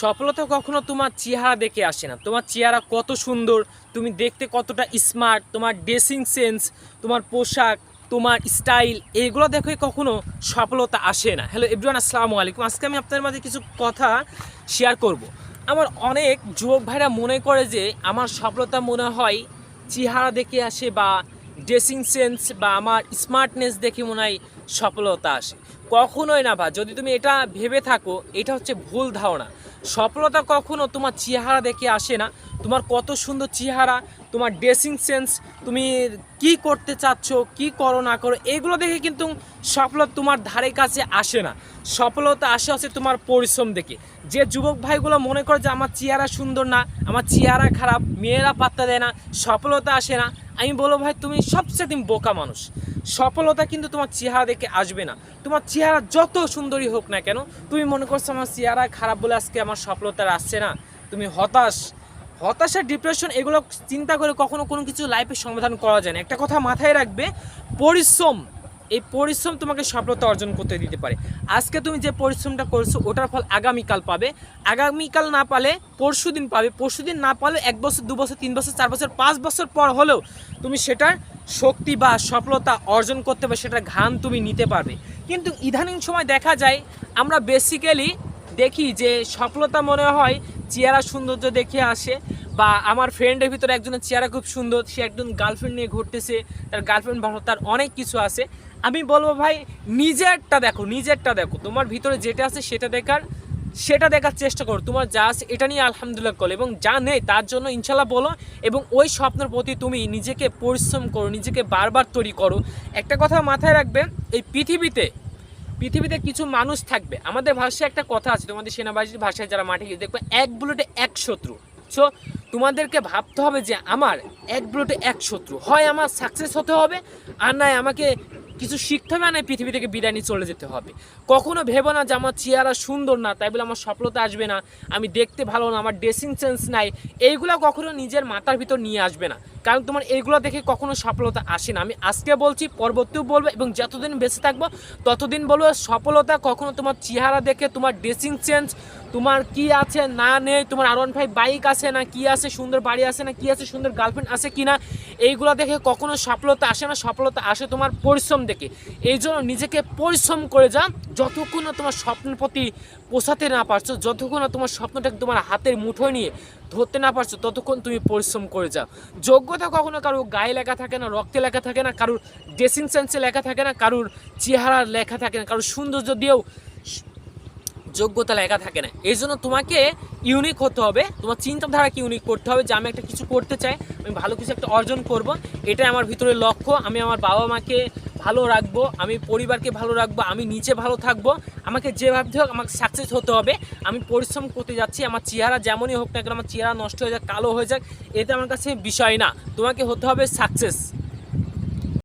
সফলতা কখনো তোমার চেহারা দেখে আসে না। তোমার চেহারা কত সুন্দর, তুমি দেখতে কতটা স্মার্ট তোমার ড্রেসিং সেন্স তোমার পোশাক, তোমার স্টাইল এগুলো দেখে কখনো সফলতা আসে না। হ্যালো এভরিওয়ান আসসালামু আলাইকুম। আজকে আমি আপনাদের মাঝে কিছু কথা শেয়ার করব। আমার অনেক যুবক ভাইরা মনে করে যে আমার সফলতা মনে হয় চেহারা দেখে আসে বা ড্রেসিং সেন্স বা আমার স্মার্টনেস দেখে মনে হয় সফলতা আসে। কখনোই না বা যদি তুমি এটা ভেবে থাকো, এটা হচ্ছে ভুল ধারণা। সফলতা কখনো তোমার চেহারা দেখে আসে না। তোমার কত সুন্দর চেহারা, তোমার ড্রেসিং সেন্স, তুমি কি করতে চাচ্ছ, কি করো না করো, এগুলো দেখে কিন্তু সফলতা তোমার ধারে কাছে আসে না। সফলতা আসে হচ্ছে তোমার পরিশ্রম দেখে। যে যুবক ভাইগুলো মনে করে যে আমার চেহারা সুন্দর না, আমার চেহারা খারাপ, মেয়েরা পাত্তা দেয় না, সফলতা আসে না। আমি বলব ভাই, তুমি সবচেয়ে বোকা মানুষ। সফলতা কিন্তু তোমার চেহারা দেখে আসবে না। তোমার চেহারা যত সুন্দরী হোক না কেন, তুমি মনে করছ আমার চেহারা খারাপ বলে আজকে আমার সফলতা আসছে না। তুমি হতাশ। হতাশা ডিপ্রেশন এগুলো চিন্তা করে কখনো কোনো কিছু লাইফে সমাধান করা যায় না। একটা কথা মাথায় রাখবে, পরিশ্রম এই পরিশ্রম তোমাকে সফলতা অর্জন করতে দিতে পারে। আজকে তুমি যে পরিশ্রমটা করছ, ওটার ফল আগামীকাল পাবে। আগামীকাল না পালে পরশু দিন পাবে। পরশু দিন না পালে এক বছর, দু বছর, তিন বছর, চার বছর, পাঁচ বছর পর হলেও তুমি সেটার শক্তি বা সফলতা অর্জন করতে পারবে, সেটার ঘাম তুমি নিতে পারবে। কিন্তু ইদানিং সময় দেখা যায়, আমরা বেসিক্যালি দেখি যে সফলতা মনে হয় চেহারা সৌন্দর্য দেখে আসে। বা আমার ফ্রেন্ডের ভিতরে একজনের চেহারা খুব সুন্দর, সে একজন গার্লফ্রেন্ড নিয়ে ঘুরতেছে, তার গার্লফ্রেন্ড ভালো, তার অনেক কিছু আছে। আমি বলব ভাই, নিজেরটা দেখো নিজেরটা দেখো। তোমার ভিতরে যেটা আছে সেটা দেখার সেটা দেখার চেষ্টা করো। তোমার যা আছে এটা নিয়ে আলহামদুলিল্লাহ করো। এবং যা নেই তার জন্য ইনশাল্লাহ বলো, এবং ওই স্বপ্নের প্রতি তুমি নিজেকে পরিশ্রম করো, নিজেকে বারবার তৈরি করো। একটা কথা মাথায় রাখবে, এই পৃথিবীতে পৃথিবীতে কিছু মানুষ থাকবে। আমাদের ভাষায় একটা কথা আছে, তোমাদের সেনাবাহিনীর ভাষায় যারা মাঠে গিয়ে দেখবে, এক বুলেটে এক শত্রু। সো তোমাদেরকে ভাবতে হবে যে আমার এক ব্লটে এক শত্রু। হয় আমার সাকসেস হতে হবে, আর নয় আমাকে কিছু শিখতে হবে না পৃথিবী থেকে বিরিয়ানি চলে যেতে হবে। কখনো ভেবো না যে আমার চেহারা সুন্দর না, তাই বলে আমার সফলতা আসবে না, আমি দেখতে ভালো না, আমার ড্রেসিং সেন্স নাই, এইগুলো কখনো নিজের মাথার ভিতর নিয়ে আসবে না। কারণ তোমার এইগুলো দেখে কখনো সফলতা আসে না। আমি আজকে বলছি, পরবর্তীও বলব এবং যতদিন বেঁচে থাকব, ততদিন বলব সফলতা কখনো তোমার চেহারা দেখে, তোমার ড্রেসিং চেঞ্জ তোমার কি আছে না নেই, তোমার আর ওয়ান ফাইভ বাইক আছে না কি আছে, সুন্দর বাড়ি আছে না কি আছে, সুন্দর গার্লফ্রেন্ড আছে কি না এইগুলো দেখে কখনো সফলতা আসে না, সফলতা আসে তোমার পরিশ্রম দেখে। এই জন্য নিজেকে পরিশ্রম করে যা যতক্ষণ না তোমার স্বপ্নের প্রতি পোষাতে না পারছ, যতক্ষণ না তোমার স্বপ্নটাকে তোমার হাতের মুঠোয় নিয়ে ধরতে না পারছ, ততক্ষণ তুমি পরিশ্রম করে যাও। যোগ্যতা কখনো কারোর গায়ে লেখা থাকে না, রক্তে লেখা থাকে না, কারোর ড্রেসিং সেন্সে লেখা থাকে না, কারোর চেহারার লেখা থাকে না, কারোর সৌন্দর্য দিয়েও যোগ্যতা লেখা থাকে না। এই জন্য তোমাকে ইউনিক হতে হবে। তোমার চিন্তাধারাকে ইউনিক করতে হবে যে আমি একটা কিছু করতে চাই, আমি ভালো কিছু একটা অর্জন করব। এটাই আমার ভিতরে লক্ষ্য। আমি আমার বাবা মাকে ভালো রাখব, আমি পরিবারকে ভালো রাখব, আমি নিচে ভালো থাকব। আমাকে যে ভাবতে হোক আমাকে সাকসেস হতে হবে। আমি পরিশ্রম করতে যাচ্ছি। আমার চেহারা যেমনই হোক না কেন, আমার চেহারা নষ্ট হয়ে যাক, কালো হয়ে যাক এটা আমার কাছে বিষয় না। তোমাকে হতে হবে সাকসেস